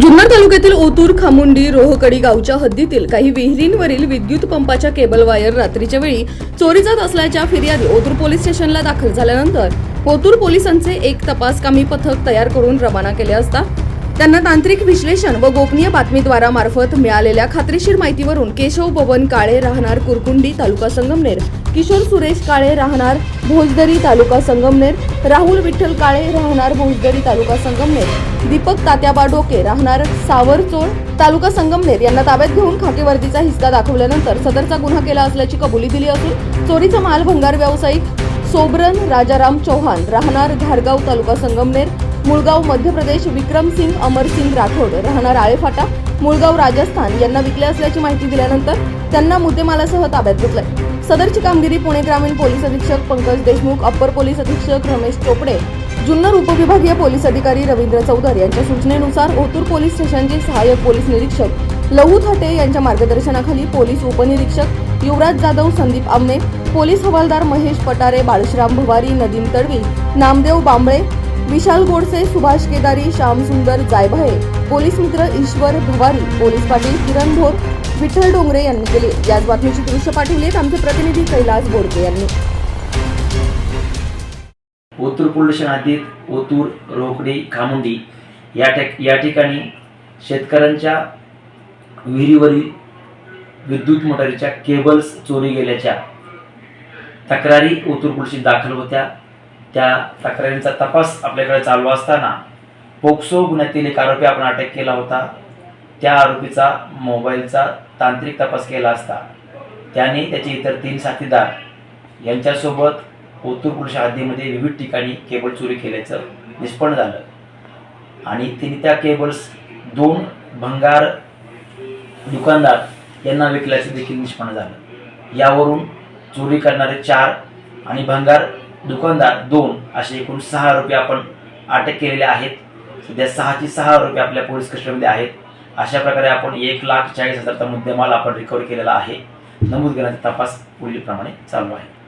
जुन्नर तालुक्यातील ओतूर खामुंडी रोहकडी गावच्या हद्दीतील काही विहिरींवरील विद्युत पंपाच्या केबल वायर रात्रीच्या वेळी चोरी जात असल्याच्या फिर्यादी ओतूर पोलीस स्टेशनला दाखल झाल्यानंतर ओतूर पोलिसांचे एक तपासकामी पथक तयार करून रवाना केले असता त्यांना तांत्रिक विश्लेषण व गोपनीय बातमीद्वारा मार्फत मिळालेल्या खात्रीशीर माहितीवरून केशव पवन काळे राहणार कुरकुंडी तालुका संगमनेर किशोर सुरेश काळे राहणार भोजदरी तालुका संगमनेर राहुल विठ्ठल काळे राहणार भोजदरी तालुका संगमनेर दीपक तात्याबा डोके राहणार सावरचोळ तालुका संगमनेर. यांना ताब्यात घेऊन खाकेवर्दीचा हिस्सा दाखवल्यानंतर सदरचा गुन्हा केला असल्याची कबुली दिली असून चोरीचा माल भंगार व्यावसायिक सोबरन राजाराम चौहान राहणार धारगाव तालुका संगमनेर मुळगाव मध्य प्रदेश विक्रमसिंग अमरसिंग राठोड राहणार आळेफाटा. मुळगाव राजस्थान यांना विकले असल्याची माहिती दिल्यानंतर त्यांना मुद्देमालासह ताब्यात घेतलंय. सदरची कामगिरी पुणे ग्रामीण पोलीस अधीक्षक पंकज देशमुख अप्पर पोलीस अधीक्षक रमेश चोपडे जुन्नर उपविभागीय पोलीस अधिकारी रवींद्र चौधर यांच्या सूचनेनुसार ओतूर पोलीस स्टेशनचे सहाय्यक पोलीस निरीक्षक लहू थाटे यांच्या मार्गदर्शनाखाली पोलीस उपनिरीक्षक युवराज जाधव संदीप आमने पोलीस हवालदार महेश पटारे बाळश्राम भवारी नदीम तडवी नामदेव बांबळे विशाल गोडसे सुभाष केदारी श्यामसुंदर जायभाये पोलीस मित्र ईश्वर भवारी पोलीस पाटील किरण भोर विठ्ठल डोंगरे यांनी केले. याच बातमीची दृश्य पाठवली आमचे प्रतिनिधी कैलास बोरके यांनी. ओतूर पोल्युशन हद्दीत ओतूर रोकडी खामुंडी या ठिक या ठिकाणी शेतकऱ्यांच्या विहिरीवरील विद्युत मोटारीच्या केबल्स चोरी गेल्याच्या तक्रारी ओतूर पोलिसात दाखल होत्या. त्या तक्रारींचा तपास आपल्याकडे चालू असताना पोक्सो गुन्ह्यातील एक आरोपी आपण अटक केला होता. त्या आरोपीचा मोबाईलचा तांत्रिक तपास केला असता. त्याने त्याचे इतर तीन साथीदार यांच्यासोबत ओतूर हद्दीमध्ये विविध ठिकाणी केबल चोरी केल्याचं निष्पन्न झालं. आणि तिने त्या केबल्स दोन भंगार दुकानदार यांना विकल्याचं देखील निष्पन्न झालं. यावरून चोरी करणारे चार आणि भंगार दुकानदार दोन असे एकूण सहा आरोपी आपण अटक केलेले आहेत. सध्या सहाची सहा आरोपी आपल्या पोलीस कस्टडीमध्ये आहेत. अशा प्रकारे आपण एक लाख चाळीस हजारचा मुद्देमाल आपण रिकव्हर केलेला आहे. नमूद करण्याचा तपास पुढीलप्रमाणे चालू आहे.